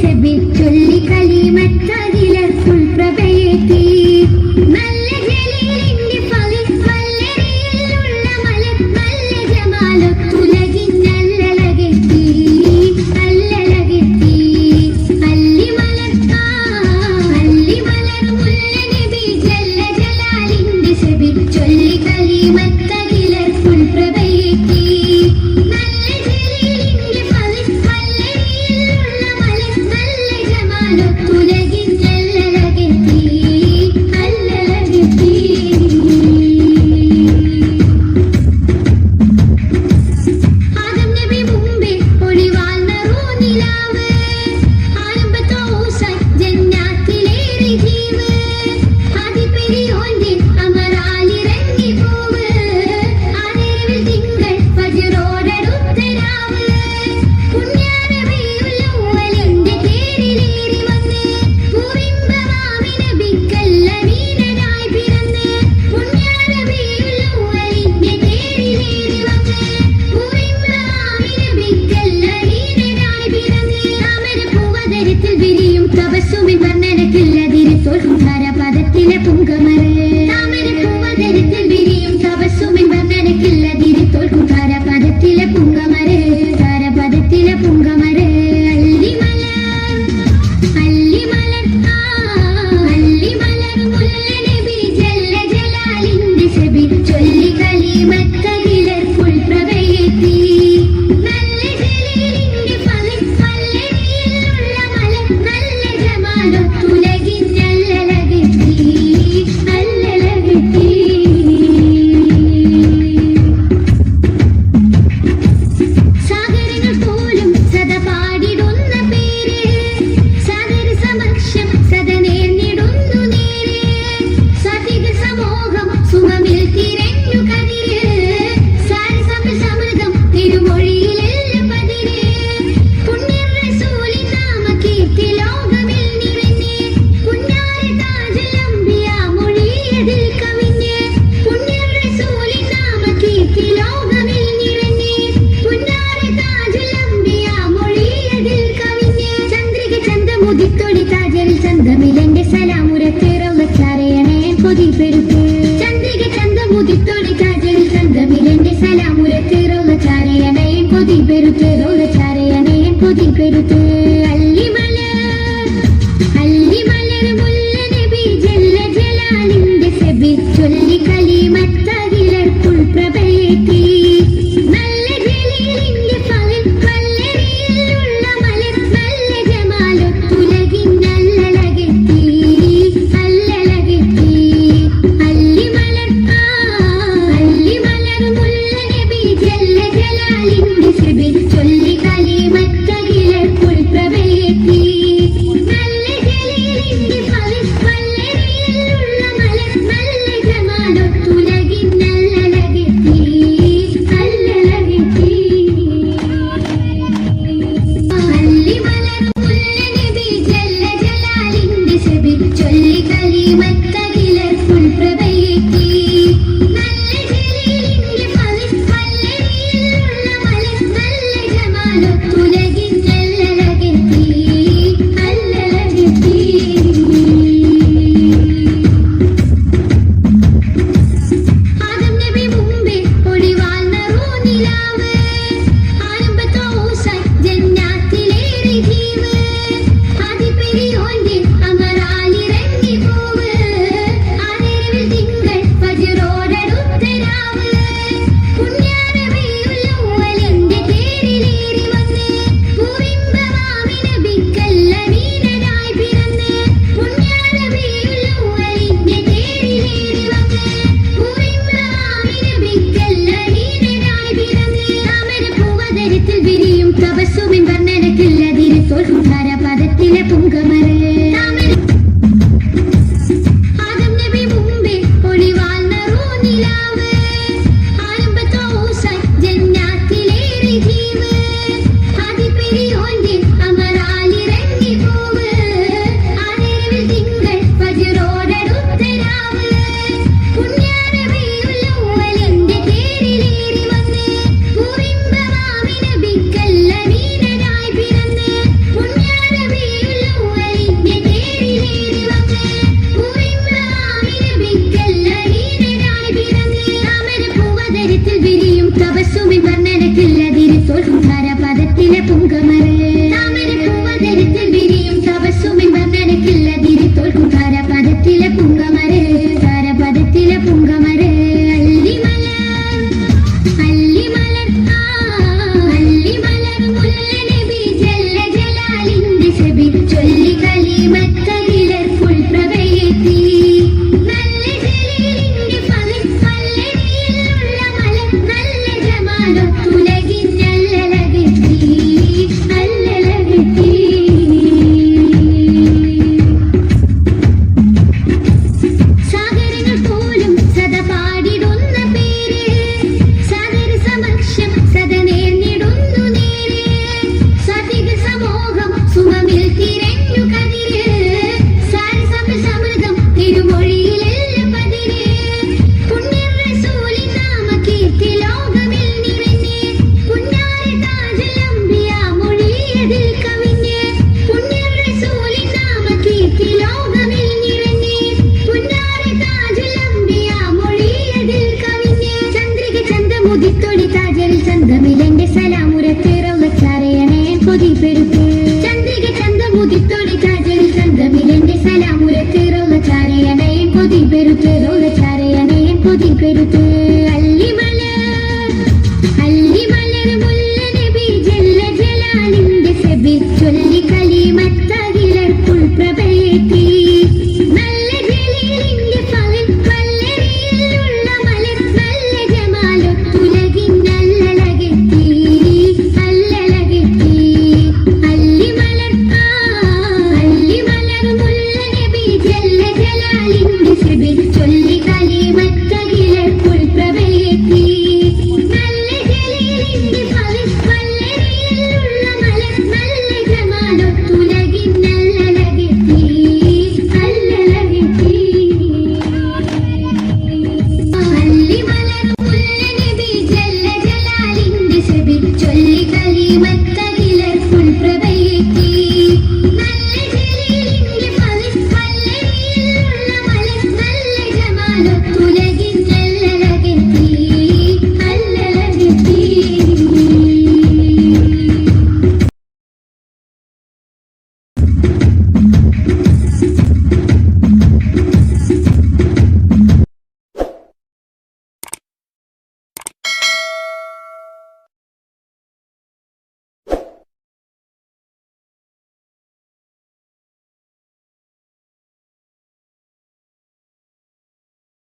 ഷെബി ചൊല്ലി കലിമത്തതിലർ സുൽപ്രഭയേത്തി പ്രവസുവിവർ നിനക്കില്ലതിരി തൊൽകാര പദത്തിലെ പൊങ്കമ tu legi ജല്ല ജലാലിന്റെ സെബി ചൊല്ലി കലിമത്തകിലർക്കുൾ